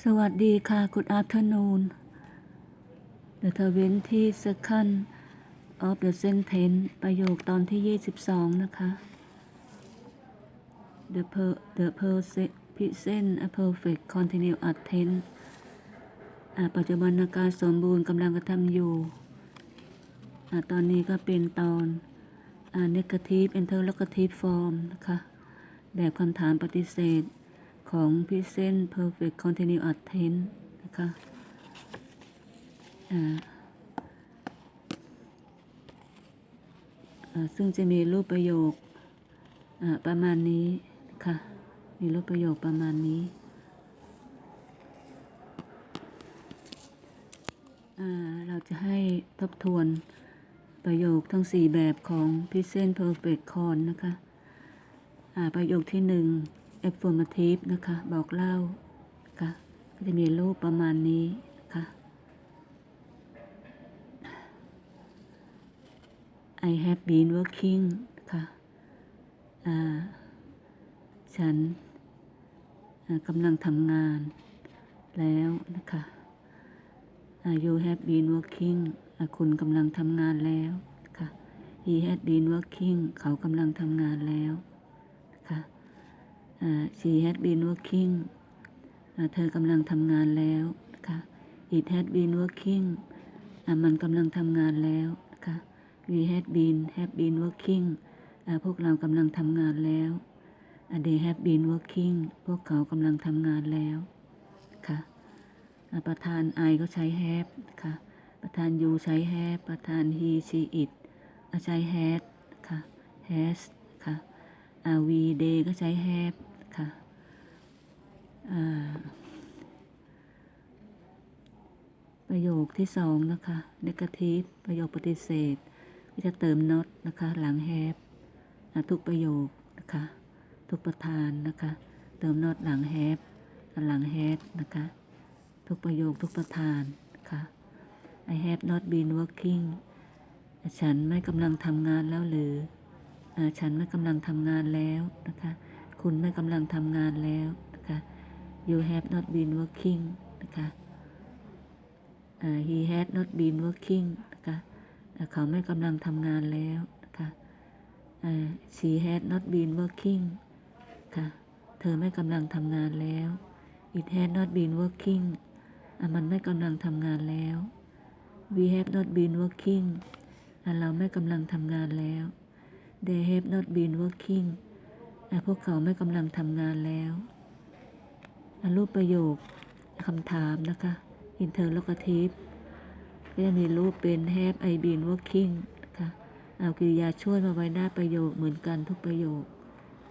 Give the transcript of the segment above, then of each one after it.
สวัสดีค่ะ Good afternoon The twenty second of the sentence ประโยคตอนที่ 22 นะคะ The per the per present a perfect continuous tense อ่าปัจจุบันการสมบูรณ์กำลังกระทำอยู่อตอนนี้ก็เป็นตอน negative interrogative form นะคะ แบบคำถามปฏิเสธ ของ present perfect continuous tense นะคะซึ่งจะมีรูปประโยคประมาณนี้นะคะมีรูปประโยคประมาณนี้ เราจะให้ทบทวนประโยคทั้ง 4 แบบของ present perfect con นะคะ ประโยคที่หนึ่ง affirmative นะคะ บอกเล่านะคะก็จะมีรูปประมาณนี้นะคะ I have been working คะอ่าฉันกำลังทำงานแล้วนะคะ you have been working คุณกำลังทำงานแล้วนะคะ he had been working เขากำลังทำงานแล้ว she had been working เธอกำลังทำงานแล้วนะคะ it had been working มันกำลังทำงานแล้วนะคะ we had been have been working พวกเรากำลังทำงานแล้ว they have been working พวกเขากำลังทำงานแล้วนะคะอ่าประธาน I ก็ใช้ have นะคะประธาน you ใช้ have ประธาน he she it ใช้ had ค่ะ has ค่ะ we they ก็ใช้ have ค่ะอ่าประโยคที่สองนะคะ negative ประโยคปฏิเสธก็จะเติม not นะคะ หลัง have ทุกประโยคนะคะ ทุกประธานนะคะ เติม not หลัง have หลัง had นะคะ ทุกประโยคทุกประธานนะคะ I have not been working ฉันไม่กำลังทำงานแล้วหรืออฉันไม่กำลังทำงานแล้วนะคะ คุณไม่กำลังทำงานแล้วนะคะ you have not been working นะคะอ่า he had not been working นะคะเขาไม่กำลังทำงานแล้วนะคะอ่า she had not been working ค่ะเธอไม่กำลังทำงานแล้ว it had not been working อะมันไม่กำลังทำงานแล้ว we have not been working เราไม่กำลังทำงานแล้ว they have not been working พวกเขาไม่กำลังทำงานแล้วรูปประโยคคำถามนะคะ interrogative ก็จะมีรูปเป็น have I been working นะคะเอากริยาช่วยมาไว้หน้าประโยคเหมือนกันทุกประโยค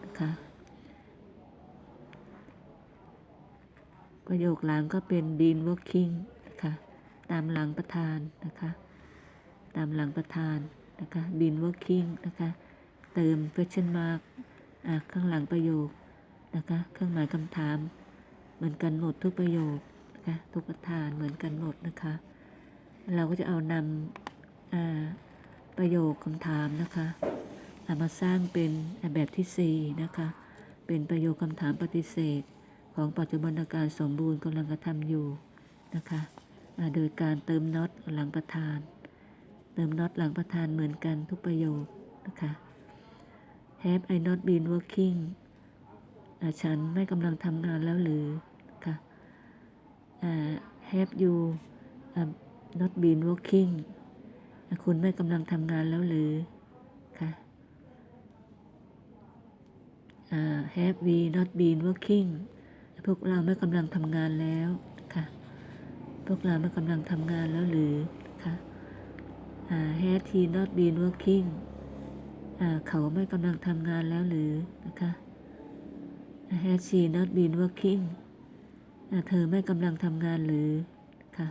นะคะประโยคหลังก็เป็น been working นะคะตามหลังประธานนะคะ ตามหลังประธานนะคะ been working นะคะ เติม question mark อ่าข้างหลังประโยคนะคะ เครื่องหมายคำถาม เหมือนกันหมดทุกประโยคนะคะทุกประธานเหมือนกันหมดนะคะ เราก็จะเอานำประโยคคำถามนะคะเอามาสร้างเป็นแบบที่ 4 นะคะ เป็นประโยคคำถามปฏิเสธ ของปัจจุบันการสมบูรณ์กำลังกระทำอยู่นะคะโดยการเติมน็อตหลังประธาน เติมน็อตหลังประธานเหมือนกันทุกประโยคนะคะ Have I not been working ฉันไม่กำลังทำงานแล้วหรือค่ะ Have you not been working คุณไม่กำลังทำงานแล้วหรือค่ะ Have we not been working พวกเราไม่กำลังทำงานแล้วค่ะ พวกเราไม่กำลังทำงานแล้วหรือคะอ่า Has he not been working เขาไม่กำลังทำงานแล้วหรือนะคะ Has she not been working เธอไม่กำลังทำงานหรือค่ะ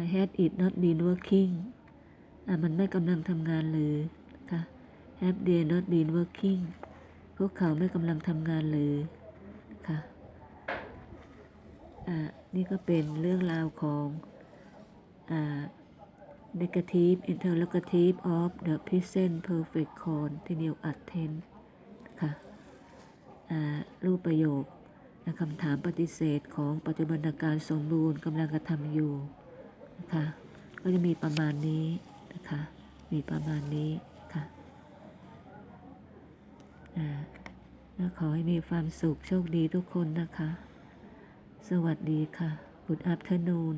I had it not been working มันไม่กำลังทำงานหรือค่ะ Have they not been working พวกเขาไม่กำลังทำงานหรือค่ะอ่านี่ก็เป็นเรื่องราวของอ่า negative interrogative of the present perfect continuous tense ค่ะอ่ารูปประโยคคำถามปฏิเสธของปัจจุบันการสมบูรณ์กำลังกระทำอยู่นะคะก็จะมีประมาณนี้นะคะมีประมาณนี้ค่ะอ่าขอให้มีความสุขโชคดีทุกคนนะคะ สวัสดีค่ะ Good afternoon